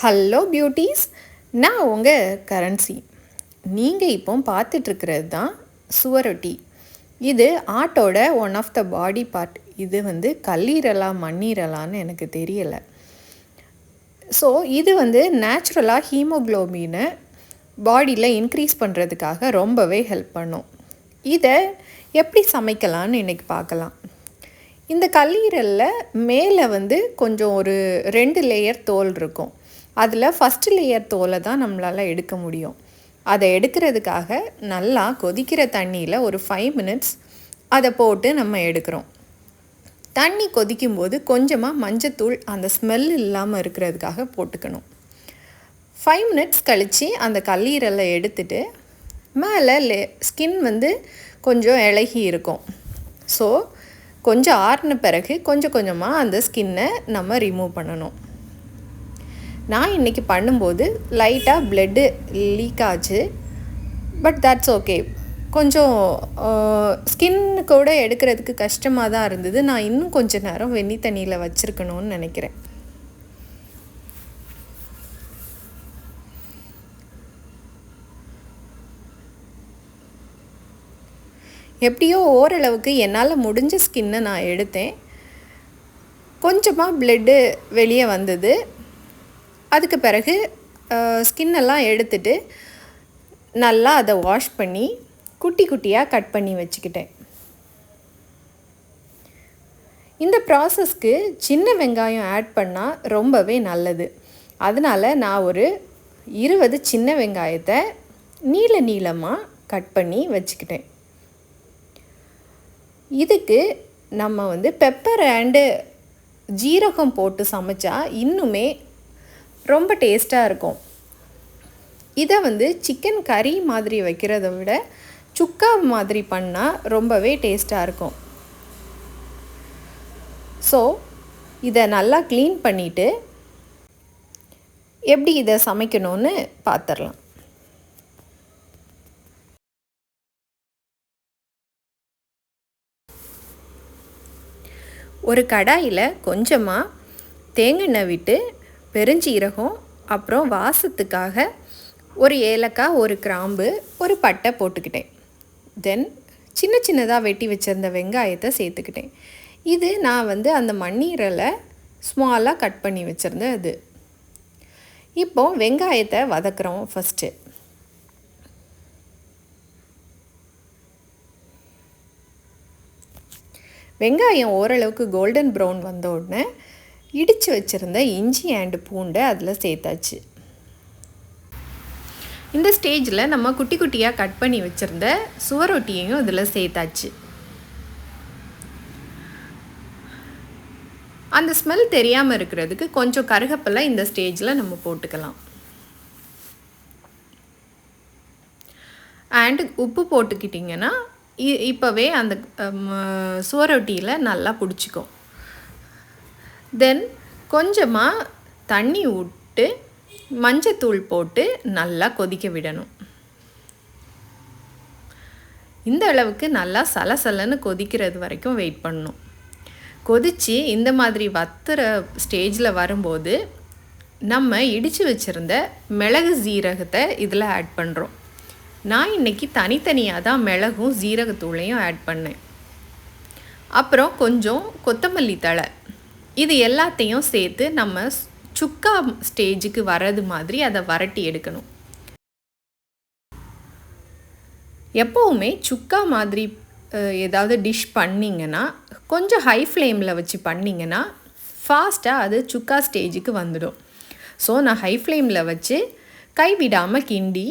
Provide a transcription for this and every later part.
Hello beauties நான் உங்கள் currency நீங்கள் இப்போ பார்த்துட்ருக்கிறது தான் சுவரொட்டி இது ஆட்டோட one of the body part இது வந்து கல்லீரலா மண்ணீரலான்னு எனக்கு தெரியலை. ஸோ இது வந்து நேச்சுரலாக ஹீமோக்ளோபினை பாடியில் இன்க்ரீஸ் பண்ணுறதுக்காக ரொம்பவே ஹெல்ப் பண்ணும். இதை எப்படி சமைக்கலான்னு இன்றைக்கி பார்க்கலாம். இந்த கல்லீரலில் மேலே வந்து கொஞ்சம் ஒரு ரெண்டு லேயர் தோல் இருக்கும். அதில் ஃபஸ்ட்டு லேயர் தோலை தான் நம்மளால் எடுக்க முடியும். அதை எடுக்கிறதுக்காக நல்லா கொதிக்கிற தண்ணியில் ஒரு ஃபைவ் மினிட்ஸ் அதை போட்டு நம்ம எடுக்கிறோம். தண்ணி கொதிக்கும்போது கொஞ்சமாக மஞ்சத்தூள் அந்த ஸ்மெல் இல்லாமல் இருக்கிறதுக்காக போட்டுக்கணும். ஃபைவ் மினிட்ஸ் கழித்து அந்த கல்லீரலை எடுத்துட்டு மேலே லே ஸ்கின் வந்து கொஞ்சம் இலகி இருக்கும். ஸோ கொஞ்சம் ஆறின பிறகு கொஞ்சம் கொஞ்சமாக அந்த ஸ்கின்னை நம்ம ரிமூவ் பண்ணணும். நான் இன்றைக்கி பண்ணும்போது லைட்டாக ப்ளட்டு லீக் ஆச்சு. பட் தட்ஸ் ஓகே கொஞ்சம் ஸ்கின் கூட எடுக்கிறதுக்கு கஷ்டமாக தான் இருந்தது. நான் இன்னும் கொஞ்ச நேரம் வெந்நி தண்ணியில் வச்சுருக்கணும்னு நினைக்கிறேன். எப்படியோ ஓரளவுக்கு என்னால் முடிஞ்ச ஸ்கின்னை நான் எடுத்தேன். கொஞ்சமாக ப்ளட்டு வெளியே வந்தது. அதுக்கு பிறகு ஸ்கின்னெல்லாம் எடுத்துட்டு நல்லா அதை வாஷ் பண்ணி குட்டி குட்டியாக கட் பண்ணி வச்சுக்கிட்டேன். இந்த ப்ராசஸ்க்கு சின்ன வெங்காயம் ஆட் பண்ணால் ரொம்பவே நல்லது. அதனால் நான் ஒரு இருபது சின்ன வெங்காயத்தை நீள நீளமாக கட் பண்ணி வச்சுக்கிட்டேன். இதுக்கு நம்ம வந்து பெப்பர் அண்டு ஜீரகம் போட்டு சமைச்சா இன்னுமே ரொம்ப டேஸ்ட்டாக இருக்கும். இதை வந்து சிக்கன் கறி மாதிரி வைக்கிறத விட சுக்கா மாதிரி பண்ணால் ரொம்பவே டேஸ்ட்டாக இருக்கும். ஸோ இதை நல்லா க்ளீன் பண்ணிவிட்டு எப்படி இதை சமைக்கணும்னு பார்த்துடலாம் ஒரு கடாயில் கொஞ்சமாக தேங்காய் விட்டு பெருஞ்சீரகம் அப்புறம் வாசத்துக்காக ஒரு ஏலக்காய் ஒரு கிராம்பு ஒரு பட்டை போட்டுக்கிட்டேன். தென் சின்ன சின்னதாக வெட்டி வச்சுருந்த வெங்காயத்தை சேர்த்துக்கிட்டேன். இது நான் வந்து அந்த மண்ணீரலை ஸ்மாலாக கட் பண்ணி வச்சுருந்தேன் அது. இப்போ வெங்காயத்தை வதக்குறோம் ஃபஸ்ட்டு வெங்காயம் ஓரளவுக்கு கோல்டன் ப்ரௌன் வந்த உடனே இடித்து வச்சுருந்த இஞ்சி அண்டு பூண்டை அதில் சேர்த்தாச்சு. இந்த ஸ்டேஜில் நம்ம குட்டி குட்டியாக கட் பண்ணி வச்சுருந்த சுவரொட்டியையும் இதில் சேர்த்தாச்சு. அந்த ஸ்மெல் தெரியாமல் இருக்கிறதுக்கு கொஞ்சம் கருகப்பெல்லாம் இந்த ஸ்டேஜில் நம்ம போட்டுக்கலாம். அண்டு உப்பு போட்டுக்கிட்டிங்கன்னா இப்போவே அந்த சுவரொட்டியில் நல்லா பிடிச்சிக்கும். தென் கொஞ்சமாக தண்ணி விட்டு மஞ்சத்தூள் போட்டு நல்லா கொதிக்க விடணும். இந்த அளவுக்கு நல்லா சலசலன்னு கொதிக்கிறது வரைக்கும் வெயிட் பண்ணணும். கொதித்து இந்த மாதிரி வத்துற ஸ்டேஜில் வரும்போது நம்ம இடித்து வச்சுருந்த மிளகு ஜீரகத்தை இதில் ஆட் பண்ணுறோம் நான் இன்றைக்கி தனித்தனியாக தான் மிளகும் ஜீரகத்தூளையும் ஆட் பண்ணேன். அப்புறம் கொஞ்சம் கொத்தமல்லி தழை இது எல்லாத்தையும் சேர்த்து நம்ம சுக்கா ஸ்டேஜுக்கு வர்றது மாதிரி அதை வரட்டி எடுக்கணும். எப்போவுமே சுக்கா மாதிரி ஏதாவது டிஷ் பண்ணிங்கன்னா கொஞ்சம் ஹை ஃப்ளேமில் வச்சு பண்ணிங்கன்னா ஃபாஸ்ட்டாக அது சுக்கா ஸ்டேஜுக்கு வந்துடும். ஸோ நான் ஹை ஃப்ளேமில் வச்சு கைவிடாமல் கிண்டி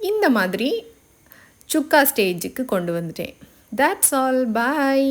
இந்த மாதிரி சுக்கா ஸ்டேஜுக்கு கொண்டு வந்துட்டேன். That's all bye